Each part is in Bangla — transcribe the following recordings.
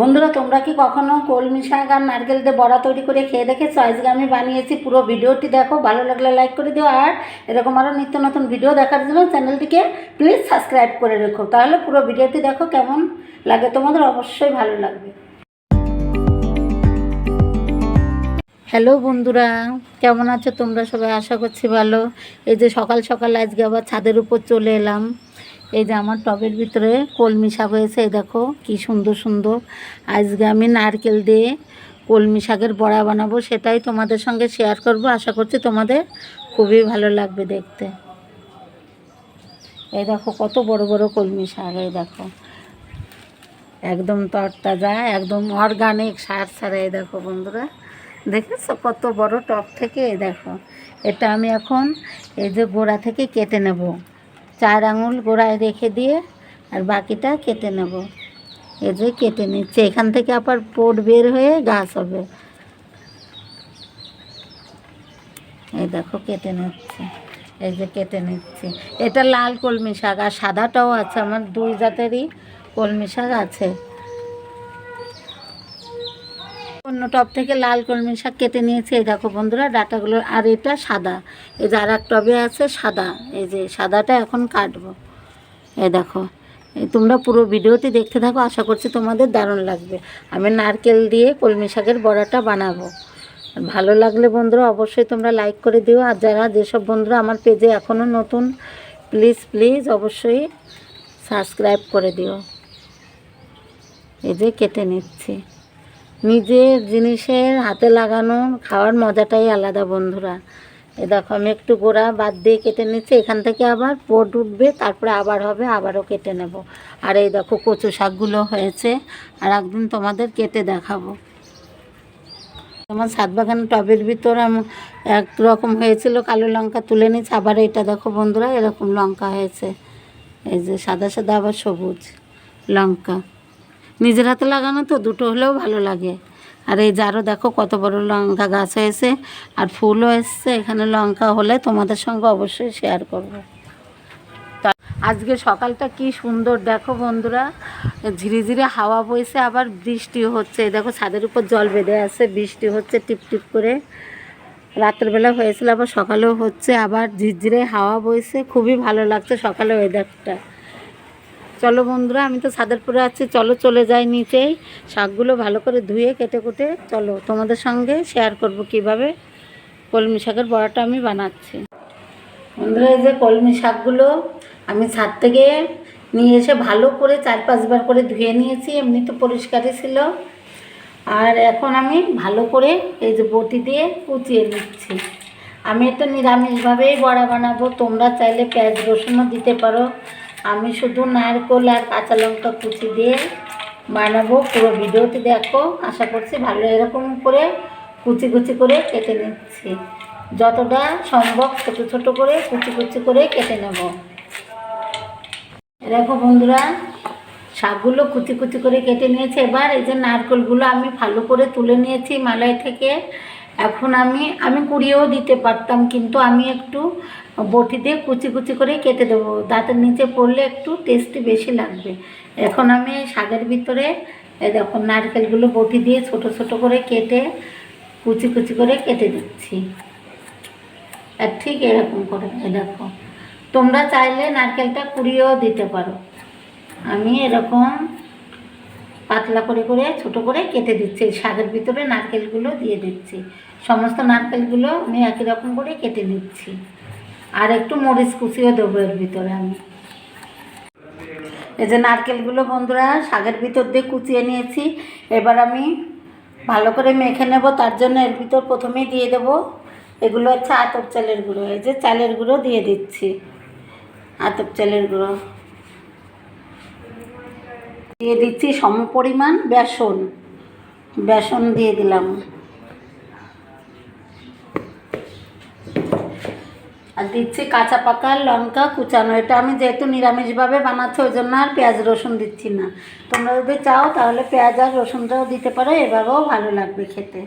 বন্ধুরা, তোমরা কি কখনো কলমি শাক আর নারকেল দিয়ে বড়া তৈরি করে খেয়ে দেখেছ? আজকে আমি বানিয়েছি পুরো ভিডিওটি দেখো, ভালো লাগলে লাইক করে দিও। আর এরকম আরও নিত্য নতুন ভিডিও দেখার জন্য চ্যানেলটিকে প্লিজ সাবস্ক্রাইব করে রেখো। তাহলে পুরো ভিডিওটি দেখো কেমন লাগে। তোমাদের অবশ্যই ভালো লাগবে। হ্যালো বন্ধুরা, কেমন আছো তোমরা? সবাই আশা করছি ভালো। এই যে সকাল সকাল আজকে আবার ছাদের উপর চলে এলাম। এই যে আমার টবের ভিতরে কলমি শাক হয়েছে, এই দেখো কি সুন্দর সুন্দর। আজকে আমি নারকেল দিয়ে কলমি শাকের বড়া বানাবো, সেটাই তোমাদের সঙ্গে শেয়ার করব। আশা করছি তোমাদের খুবই ভালো লাগবে দেখতে। এই দেখো কত বড় বড় কলমি শাক, এই দেখো। একদম তরতাজা, একদম অর্গানিক সার ছাড়া এই দেখো বন্ধুরা। দেখেছ কত বড় টপ থেকে, এই দেখো। এটা আমি এখন এই যে গোড়া থেকে কেটে নেব। চার আঙুল গোড়ায় রেখে দিয়ে আর বাকিটা কেটে নেব। এই যে কেটে নিচ্ছে। এখান থেকে আবার পোট বের হয়ে গাছ হবে। এই দেখো, কেটে নিচ্ছে। এই যে কেটে নিচ্ছে। এটা লাল কলমি শাক, আর সাদাটাও আছে। আমার দুই জাতেরই কলমি শাক আছে। অন্য টব থেকে লাল কলমি শাক কেটে নিয়েছি। এই দেখো বন্ধুরা ডাটাগুলো আর এটা সাদা। এই যে আর এক টবে আছে সাদা। এই যে সাদাটা এখন কাটবো। এই দেখো তোমরা পুরো ভিডিওটি দেখতে থাকো, আশা করছি তোমাদের দারুণ লাগবে। আমি নারকেল দিয়ে কলমি শাকের বড়াটা বানাবো। ভালো লাগলে বন্ধুরা অবশ্যই তোমরা লাইক করে দিও। আর যারা যেসব বন্ধুরা আমার পেজে এখনও নতুন, প্লিজ প্লিজ অবশ্যই সাবস্ক্রাইব করে দিও। এই যে কেটে নিচ্ছি। নিজের জিনিসের হাতে লাগানো, খাওয়ার মজাটাই আলাদা বন্ধুরা। এ দেখো, আমি একটু গোড়া বাদ দিয়ে কেটে নিচ্ছি, এখান থেকে আবার পোট উঠবে, তারপরে আবার হবে, আবারও কেটে নেব। আর এই দেখো, কচু শাকগুলো হয়েছে, আর একদিন তোমাদের কেটে দেখাবো। আমার সাত বাগান টবের ভিতর এক রকম হয়েছিল, কালো লঙ্কা তুলে নিচ্ছে আবার এটা দেখো বন্ধুরা, এরকম লঙ্কা হয়েছে। এই যে সাদা সাদা, আবার সবুজ লঙ্কা। নিজের হাতে লাগানো তো, দুটো হলেও ভালো লাগে। আর এই যারও দেখো কত বড় লঙ্কা গাছ হয়েছে, আর ফুলও এসছে। এখানে লঙ্কা হলে তোমাদের সঙ্গে অবশ্যই শেয়ার করব। আজকে সকালটা কি সুন্দর, দেখো বন্ধুরা। ঝিরিঝিরি হাওয়া বইছে, আবার বৃষ্টি হচ্ছে। দেখো ছাদের উপর জল বেঁধে আছে, বৃষ্টি হচ্ছে টিপ টিপ করে। রাত্রেবেলা হয়েছিল, আবার সকালেও হচ্ছে, আবার ঝিরঝিরে হাওয়া বইছে। খুবই ভালো লাগছে সকালে ওয়েদারটা চলো বন্ধুরা, আমি তো ছাদের পরে আছি, চলো চলে যাই নিচেই। শাকগুলো ভালো করে ধুয়ে কেটে কুটে চলো তোমাদের সঙ্গে শেয়ার করব কীভাবে কলমি শাকের বড়াটা আমি বানাচ্ছি। বন্ধুরা, এই যে কলমি শাকগুলো আমি ছাদ থেকে নিয়ে এসে ভালো করে চার পাঁচবার করে ধুয়ে নিয়েছি, এমনি তো পরিষ্কারই ছিল। আর এখন আমি ভালো করে এই যে বটি দিয়ে কুচিয়ে নিচ্ছি। আমি এটা নিরামিষভাবেই বড়া বানাবো, তোমরা চাইলে পেঁয়াজ রসুনও দিতে পারো। আমি শুধু নারকোল আর কাঁচা লঙ্কা কুচি দিয়ে বানাবো পুরো ভিডিওটি দেখো। আশা করছি ভালো এরকম করে কুচি কুচি করে কেটে নিচ্ছি। যতটা সম্ভব ছোটো ছোটো করে কুচি কুচি করে কেটে নেব। দেখো বন্ধুরা, শাকগুলো কুচি কুচি করে কেটে নিয়েছে। এবার এই যে নারকেলগুলো আমি ভালো করে তুলে নিয়েছি মালাই থেকে। এখন আমি আমি কুড়িয়েও দিতে পারতাম, কিন্তু আমি একটু বটি দিয়ে কুচি কুচি করে কেটে দেবো। দাঁতের নিচে পড়লে একটু টেস্টি বেশি লাগবে। এখন আমি শাকের ভিতরে দেখো নারকেলগুলো বটি দিয়ে ছোট ছোট করে কেটে, কুচি কুচি করে কেটে দিচ্ছি। আর ঠিক এরকম করে দেখো। তোমরা চাইলে নারকেলটা কুড়িয়েও দিতে পারো। আমি এরকম পাতলা করে করে, ছোট করে কেটে দিচ্ছি। শাকের ভিতরে নারকেলগুলো দিয়ে দিচ্ছি। সমস্ত নারকেলগুলো আমি একই রকম করে কেটে নিচ্ছি। আর একটু মরিচ কুচিও দেবো এর ভিতরে আমি। এই যে নারকেলগুলো বন্ধুরা, শাকের ভিতর দিয়ে কুচিয়ে নিয়েছি। এবার আমি ভালো করে মেখে নেব, তার জন্য এর ভিতর প্রথমেই দিয়ে দেবো। এগুলো হচ্ছে আতপ চালের গুঁড়ো, এই যে চালের গুঁড়ো দিয়ে দিচ্ছি। আতপ চালের গুঁড়ো। দিয়ে দিচ্ছি সম পরিমাণ বেসন। বেসন দিয়ে দিলাম। আর দিচ্ছি কাঁচা পাকা লঙ্কা, কুচানো। এটা আমি যেহেতু নিরামিষভাবে বানাচ্ছি, ওই জন্য আর পেঁয়াজ, রসুন দিচ্ছি না। তোমরা যদি চাও তাহলে পেঁয়াজ আর রসুনটাও দিতে পারো, এভাবেও ভালো লাগবে খেতে।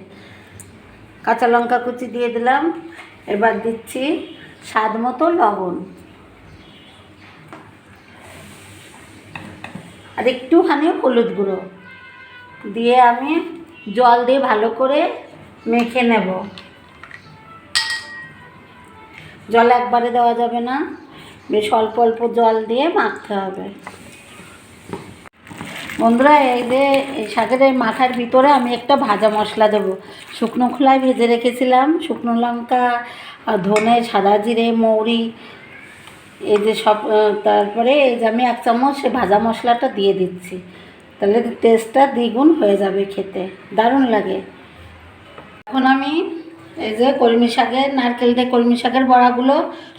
কাঁচা লঙ্কা কুচি দিয়ে দিলাম। এবার দিচ্ছি স্বাদ মতো লবণ। আর একটুখানি হলুদ গুঁড়ো। দিয়ে আমি জল দিয়ে ভালো করে মেখে নেব। জল একবারে দেওয়া যাবে না। বেশ অল্প অল্প জল দিয়ে মাখতে হবে। বন্ধুরা, এই যে এই শাকের এই মাখার ভিতরে আমি একটা ভাজা মশলা দেবো। শুকনো খোলায় ভেজে রেখেছিলাম। শুকনো লঙ্কা ধনে, সাদা জিরে, মৌরি, এই যে সব তারপরে এই যে আমি এক চামচ সে ভাজা মশলাটা দিয়ে দিচ্ছি। তাহলে টেস্টটা দ্বিগুণ হয়ে যাবে খেতে। দারুণ লাগে। এখন আমি এই যে কলমি শাকের, নারকেল দিয়ে কলমি শাকের বড়াগুলো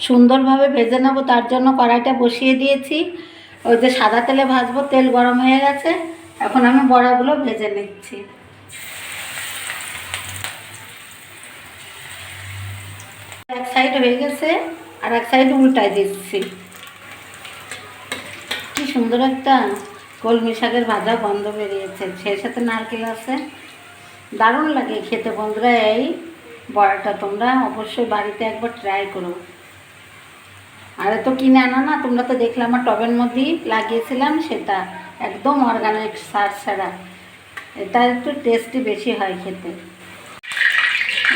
সুন্দরভাবে ভেজে নেব, তার জন্য কড়াইটা বসিয়ে দিয়েছি। ওই যে সাদা তেলে ভাজবো, তেল গরম হয়ে গেছে, এখন আমি বড়াগুলো ভেজে নিচ্ছি। এক সাইড হয়ে গেছে, আর এক সাইড উল্টায় দিচ্ছি। কি সুন্দর একটা কলমি শাকের ভাজা গন্ধ বেরিয়েছে, সেই সাথে নারকেল আছে। দারুণ লাগে খেতে বন্ধুরা, এই বড়াটা তোমরা অবশ্যই বাড়িতে একবার ট্রাই করো। আর তো কিনে আনো না, তোমরা তো দেখলে আমার টবের মধ্যেই লাগিয়েছিলাম, সেটা একদম অর্গানিক সার ছাড়া। এটা একটু টেস্টি বেশি হয় খেতে।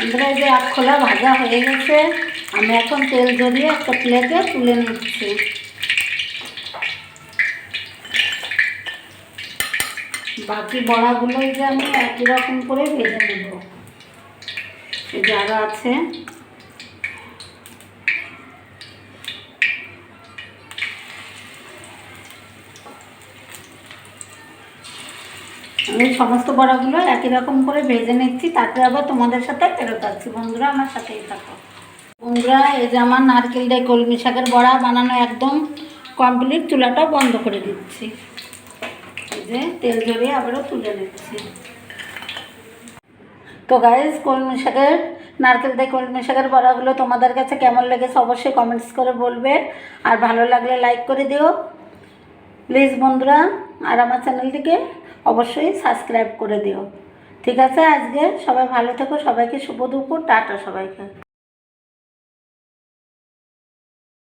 আমরা এই যে এক খোলা ভাজা হয়ে গেছে। আমি এখন তেল জড়িয়ে একটা প্লেটে তুলে নিচ্ছি। বাকি বড়াগুলোই যে আমি একই রকম করে ভেজে নেব। যারা আছে। আমি সমস্ত বড়াগুলো একই রকম করে ভেজে নিচ্ছি, তারপরে আবার তোমাদের সাথে ফেরত আসছি। বন্ধুরা, আমার সাথেই থাকো। বন্ধুরা, এই যে আমার নারকেল দিয়ে কলমি শাকের বড়া বানানো একদম কমপ্লিট, চুলাটা বন্ধ করে দিচ্ছি। এই যে তেল জড়িয়ে আবারও তুলে নিচ্ছি। তো গাইজ কলমি শাকের নারকেল দিয়ে কলমি শাকের বড়াগুলো তোমাদের কাছে কেমন লেগেছে অবশ্যই কমেন্টস করে বলবে। আর ভালো লাগলে লাইক করে দিও। প্লিজ বন্ধুরা, আর আমার চ্যানেলটিকে অবশ্যই সাবস্ক্রাইব করে দিও। ঠিক আছে, আজকে সবাই ভালো থেকো, সবাইকে শুভ দুপুর, টাটা সবাইকে।